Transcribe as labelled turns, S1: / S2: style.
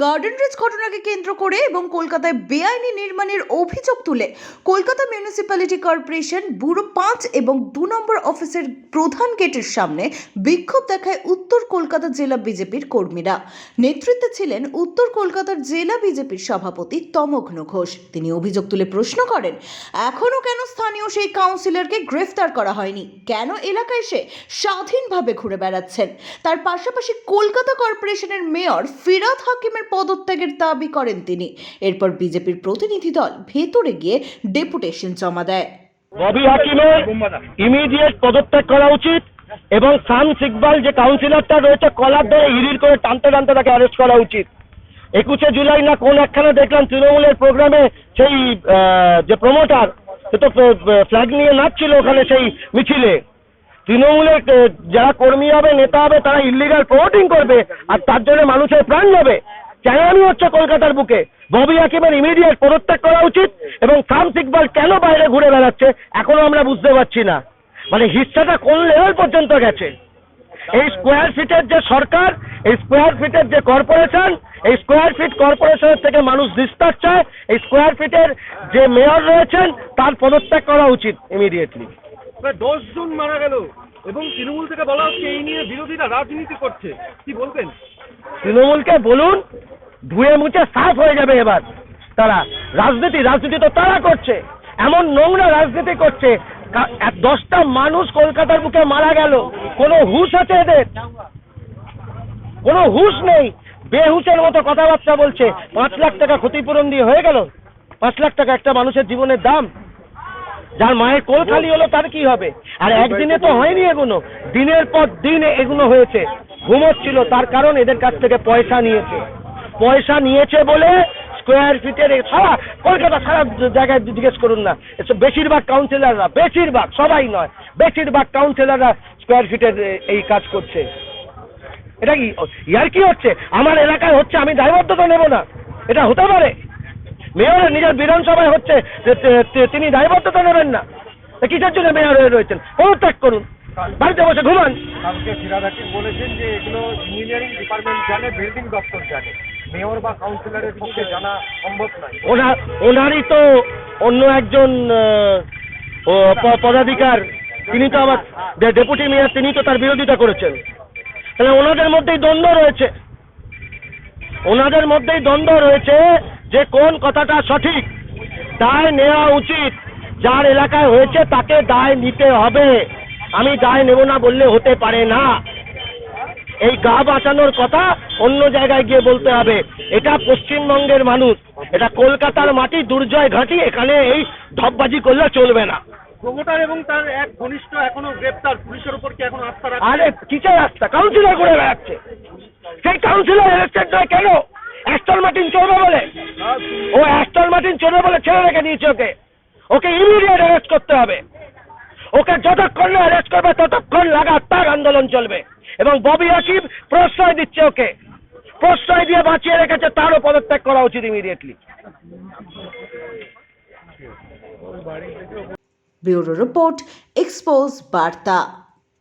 S1: Garden rich ঘটনাকে কেন্দ্র করে এবং কলকাতায় বেআইনি নির্মাণের অভিযোগ তুলে কলকাতা মিউনিসিপ্যালিটি কর্পোরেশন ব্যুরো পাঁচ এবং দু নম্বর অফিসের প্রধান গেটের সামনে বিক্ষোভ দেখায় উত্তর কলকাতা জেলা বিজেপির কর্মীরা। নেতৃত্বে ছিলেন উত্তর কলকাতার জেলা বিজেপির সভাপতি তমগ্ন ঘোষ। তিনি অভিযোগ তুলে প্রশ্ন করেন এখনও কেন স্থানীয় সেই কাউন্সিলরকে গ্রেফতার করা হয়নি? কেন এলাকায় সে স্বাধীনভাবে ঘুরে বেড়াচ্ছেন? তার পাশাপাশি কলকাতা কর্পোরেশনের মেয়র ফিরাদ হাকিমের পদত্যাগের দাবি করেন তিনি। এরপর বিজেপির প্রতিনিধি দল ভেতরে গিয়ে ডেপুটেশন জমা দেয়।
S2: ববি হাকিমের ইমিডিয়েট পদত্যাগ করা উচিত এবং সান সিকবাল যে কাউন্সিলরটা রয়েছে, কলার ধরে হিরির করে টানতে টানতে তাকে অ্যারেস্ট করা উচিত। একুশে জুলাই না কোন একখানে দেখলাম তৃণমূলের প্রোগ্রামে সেই যে প্রমোটার সে তো ফ্ল্যাগ নিয়ে নাচছিল ওখানে সেই মিছিলে। তৃণমূলের যারা কর্মী হবে, নেতা হবে, তারা ইলিগাল প্রমোটিং করবে, আর তার জন্য মানুষের প্রাণ যাবে চ্যালেঞ্জ হচ্ছে কলকাতার বুকে। ববি হাকিমের ইমিডিয়েট পদত্যাগ করা উচিত এবং সাম সিকবাল কেন বাইরে ঘুরে বেড়াচ্ছে এখনও আমরা বুঝতে পারছি না। মানে হিস্সাটা কোন লেভেল পর্যন্ত গেছে? এই স্কোয়ার ফিটের যে সরকার এই স্কোয়ার ফিটের যে কর্পোরেশন এই স্কোয়ার ফিট কর্পোরেশনের থেকে মানুষ নিস্তার চায় এই স্কোয়ার ফিটের যে মেয়র রয়েছেন তার পদত্যাগ করা উচিত ইমিডিয়েটলি
S3: দশ জন মারা গেল এবং তৃণমূল থেকে বলা হচ্ছে এই নিয়ে বিরোধীরা রাজনীতি করছে। কি বলবেন?
S2: তৃণমূলকে বলুন ধুয়ে মুছে সাফ হয়ে যাবে এবার। তারা, রাজনীতি রাজনীতি তো তারা করছে। এমন নোংরা রাজনীতি করছে দশটা মানুষ কলকাতার বুকে মারা গেল। কোনো হুশ আছে এদের? কোনো হুশ নেই। বেহুশের মতো কথাবার্তা বলছে, পাঁচ লাখ টাকা ক্ষতিপূরণ দিয়ে হয়ে গেল। পাঁচ লাখ টাকা একটা মানুষের জীবনের দাম। যার মায়ের কোল খালি হলো, তার কি হবে? আর একদিনে তো হয়নি এগুলো। দিনের পর দিন এগুলো হয়েছে। ঘুমোচ্ছিল, তার কারণ এদের কাছ থেকে পয়সা নিয়েছে। পয়সা নিয়েছে বলে স্কোয়ার ফিটের সারা কলকাতা সারা জায়গায় জিজ্ঞেস করুন না। বেশিরভাগ কাউন্সিলররা বেশিরভাগ, সবাই নয়, বেশিরভাগ কাউন্সিলররা স্কোয়ার ফিটের এই কাজ করছে। এটা কি, ইয়ার কি হচ্ছে? আমার এলাকায় হচ্ছে, আমি দায়বদ্ধতা নেব না। এটা হতে পারে। মেয়রের নিজের বিধানসভায় হচ্ছে তিনি দায়বদ্ধতা নেবেন না। কিসের জন্য মেয়র হয়ে রয়েছেন? পদত্যাগ করুন। বাড়িতে বসে ঘুমান।
S3: বলেছেন যে এগুলো ইঞ্জিনিয়ারিং ডিপার্টমেন্ট জানে বিল্ডিং দপ্তর জানে। মেয়র বা কাউন্সিলরের পক্ষে জানা সম্ভব নয়।
S2: ওনার ওনারই তো অন্য একজন পদাধিকার। তিনি তো আবার ডেপুটি মেয়র তিনি তো তার বিরোধিতা করেছেন। তাহলে ওনাদের মধ্যেই দ্বন্দ্ব রয়েছে। ওনাদের মধ্যেই দ্বন্দ্ব রয়েছে যে কোন কথাটা সঠিক, দায় নেওয়া উচিত। যার এলাকায় হয়েছে তাকে দায় নিতে হবে। আমি দায় নেব না বললে হতে পারে না। এই গা বাঁচানোর কথা অন্য জায়গায় গিয়ে বলতে হবে। এটা পশ্চিমবঙ্গের মানুষ। এটা কলকাতার মাটি দুর্জয় ঘাঁটি এখানে এই ঢপবাজি করলে চলবে না।
S3: প্রমোটার এবং তার এক ঘনিষ্ঠ এখনও গ্রেপ্তার। পুলিশের উপর কি এখন আস্থা রাখছে?
S2: আরে কিসের রাস্তা কাউন্সিলর করে বেড়াচ্ছে। সেই কাউন্সিলর নয় কেন? অ্যাস্টল মার্টিন চলবে বলে। ও অ্যাস্টল মার্টিন চলবে বলে ছেড়ে রেখে দিয়েছে ওকে। ওকে ইমিডিয়েট অ্যারেস্ট করতে হবে। ওকে যতক্ষণ না অ্যারেস্ট করবে ততক্ষণ লাগাতার আন্দোলন চলবে। এবং ববি হাকিম প্রশ্রয় দিচ্ছে ওকে। প্রশ্রয় দিয়ে বাঁচিয়ে রেখেছে, তারও পদত্যাগ করা উচিত ইমিডিয়েটলি
S1: ব্যুরো রিপোর্ট, এক্সপোজ বার্তা।